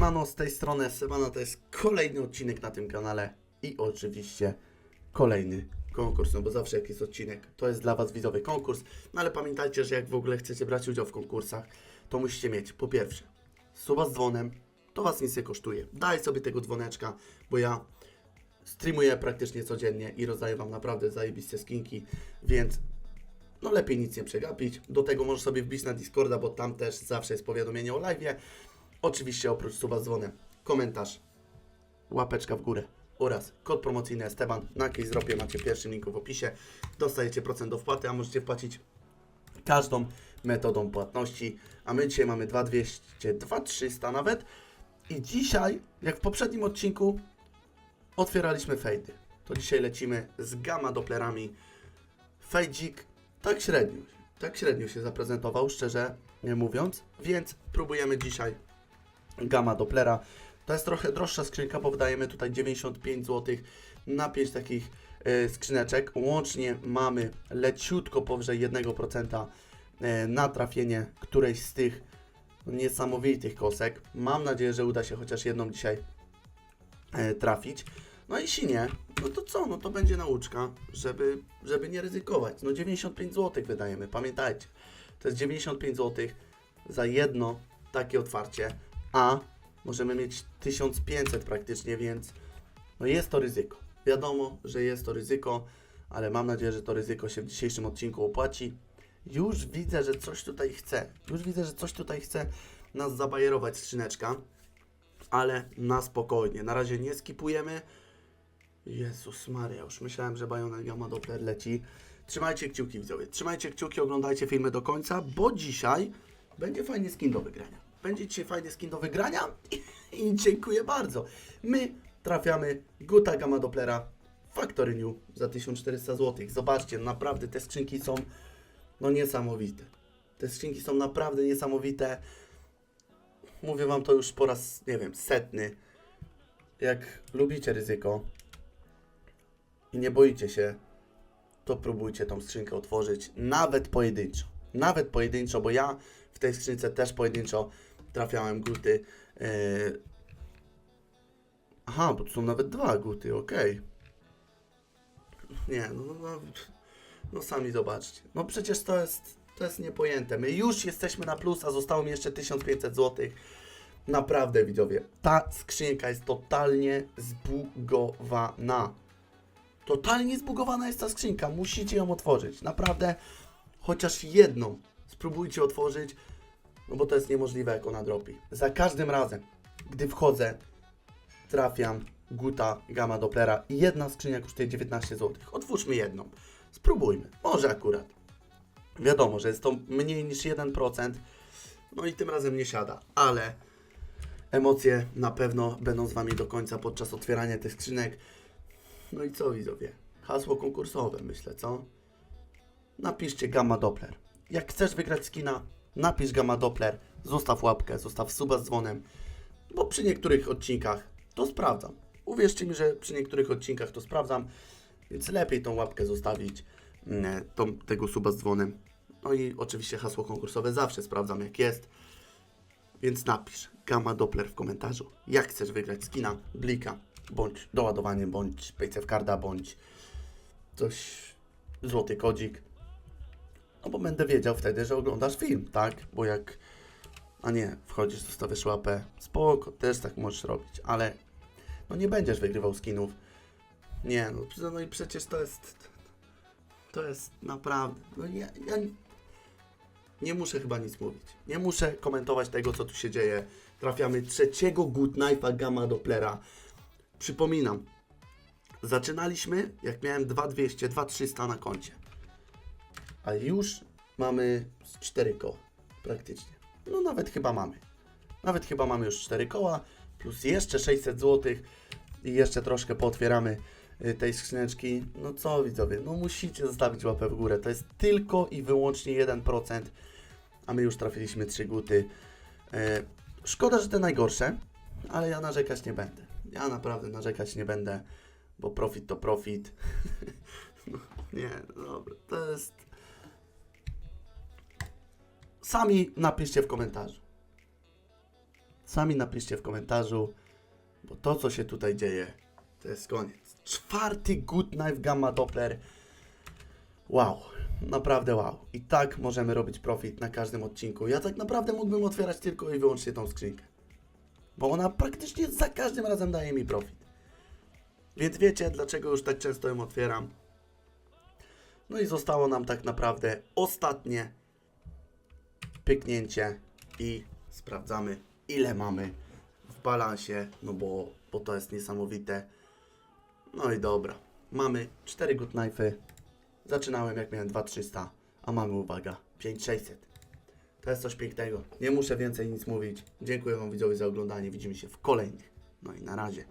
Siemano, z tej strony Semana, to jest kolejny odcinek na tym kanale i oczywiście kolejny konkurs, no bo zawsze jak jest odcinek, to jest dla Was widzowy konkurs, no ale pamiętajcie, że jak w ogóle chcecie brać udział w konkursach, to musicie mieć po pierwsze suba z dzwonem, to Was nic nie kosztuje, daj sobie tego dzwoneczka, bo ja streamuję praktycznie codziennie i rozdaję Wam naprawdę zajebiste skinki, więc no lepiej nic nie przegapić. Do tego możesz sobie wbić na Discorda, bo tam też zawsze jest powiadomienie o live'ie. Oczywiście oprócz suba z dzwonem, komentarz, łapeczka w górę oraz kod promocyjny Esteban na Caseropie macie pierwszy link w opisie. Dostajecie procent do wpłaty, a możecie wpłacić każdą metodą płatności. A my dzisiaj mamy 2200, 2300 nawet. I dzisiaj, jak w poprzednim odcinku, otwieraliśmy fejdy. To dzisiaj lecimy z gamma doplerami. Fejdzik tak średnio, tak średnio się zaprezentował, szczerze mówiąc, więc próbujemy dzisiaj Gamma Dopplera. To jest trochę droższa skrzynka, bo wydajemy tutaj 95 zł na 5 takich e, skrzyneczek. Łącznie mamy leciutko powyżej 1% e, na trafienie którejś z tych niesamowitych kosek. Mam nadzieję, że uda się chociaż jedną dzisiaj e, trafić. No i jeśli nie, no to co? No to będzie nauczka, żeby, żeby nie ryzykować. No 95 zł wydajemy, pamiętajcie. To jest 95 zł za jedno takie otwarcie, a możemy mieć 1500 praktycznie, więc no jest to ryzyko. Wiadomo, że jest to ryzyko, ale mam nadzieję, że to ryzyko się w dzisiejszym odcinku opłaci. Już widzę, że coś tutaj chce. Już widzę, że coś tutaj chce nas zabajerować skrzyneczka, ale na spokojnie. Na razie nie skipujemy. Jezus Maria, już myślałem, że Bayonet Gamma Doppler leci. Trzymajcie kciuki widzowie, trzymajcie kciuki, oglądajcie filmy do końca, bo dzisiaj będzie fajny skin do wygrania. Będzie dzisiaj fajny skin do wygrania i, dziękuję bardzo. My trafiamy Guta Gamma Dopplera Factory New za 1400 zł. Zobaczcie, naprawdę te skrzynki są no niesamowite. Te skrzynki są naprawdę niesamowite. Mówię Wam to już po raz, nie wiem, setny. Jak lubicie ryzyko, i nie boicie się, to próbujcie tą skrzynkę otworzyć nawet pojedynczo. Nawet pojedynczo, bo ja w tej skrzynce też pojedynczo trafiałem guty. Yy... Aha, bo tu są nawet dwa guty, okej. Nie, no, no, no, no sami zobaczcie. No przecież to jest, to jest niepojęte. My już jesteśmy na plus, a zostało mi jeszcze 1500 zł. Naprawdę, widzowie, ta skrzynka jest totalnie zbugowana. Totalnie zbugowana jest ta skrzynka. Musicie ją otworzyć. Naprawdę, chociaż jedną spróbujcie otworzyć, no bo to jest niemożliwe, jak ona dropi. Za każdym razem, gdy wchodzę, trafiam Guta Gamma Dopplera i jedna skrzynia kosztuje 19 zł. Otwórzmy jedną. Spróbujmy. Może akurat. Wiadomo, że jest to mniej niż 1%. No i tym razem nie siada, ale emocje na pewno będą z Wami do końca podczas otwierania tych skrzynek. No i co widzowie? Hasło konkursowe, myślę, co? Napiszcie Gamma Doppler. Jak chcesz wygrać skina, napisz Gamma Doppler, zostaw łapkę, zostaw suba z dzwonem, bo przy niektórych odcinkach to sprawdzam. Uwierzcie mi, że przy niektórych odcinkach to sprawdzam, więc lepiej tą łapkę zostawić, mm, tą, tego suba z dzwonem. No i oczywiście hasło konkursowe zawsze sprawdzam jak jest, więc napisz Gamma Doppler w komentarzu, jak chcesz wygrać skina, blika, bądź doładowanie, bądź paysafe carda, bądź coś, złoty kodzik. No bo będę wiedział wtedy, że oglądasz film, tak? Bo jak, a nie, wchodzisz, zostawiasz łapę, spoko, też tak możesz robić, ale no nie będziesz wygrywał skinów. Nie, no, no i przecież to jest, to jest naprawdę, no ja, ja nie muszę chyba nic mówić. Nie muszę komentować tego, co tu się dzieje. Trafiamy trzeciego Good Knife'a Gamma Dopplera. Przypominam, zaczynaliśmy jak miałem 2200, 2300 na koncie. A już mamy 4 koła praktycznie. No nawet chyba mamy. Nawet chyba mamy już 4 koła, plus jeszcze 600 zł i jeszcze troszkę pootwieramy y, tej skrzyneczki. No co widzowie, no musicie zostawić łapę w górę. To jest tylko i wyłącznie 1%, a my już trafiliśmy 3 guty. E, Szkoda, że te najgorsze, ale ja narzekać nie będę. Ja naprawdę narzekać nie będę, bo profit to profit. no, nie, no dobra, to jest... Sami napiszcie w komentarzu. Sami napiszcie w komentarzu, bo to co się tutaj dzieje, to jest koniec. Czwarty Good Knife Gamma Doppler. Wow, naprawdę wow. I tak możemy robić profit na każdym odcinku. Ja tak naprawdę mógłbym otwierać tylko i wyłącznie tą skrzynkę. Bo ona praktycznie za każdym razem daje mi profit. Więc wiecie, dlaczego już tak często ją otwieram. No i zostało nam tak naprawdę ostatnie pyknięcie i sprawdzamy, ile mamy w balansie, no bo, bo to jest niesamowite. No i dobra, mamy 4 good knife'y. Zaczynałem jak miałem 2300, a mamy, uwaga, 5600. To jest coś pięknego. Nie muszę więcej nic mówić. Dziękuję Wam widzowie za oglądanie. Widzimy się w kolejnych. No i na razie.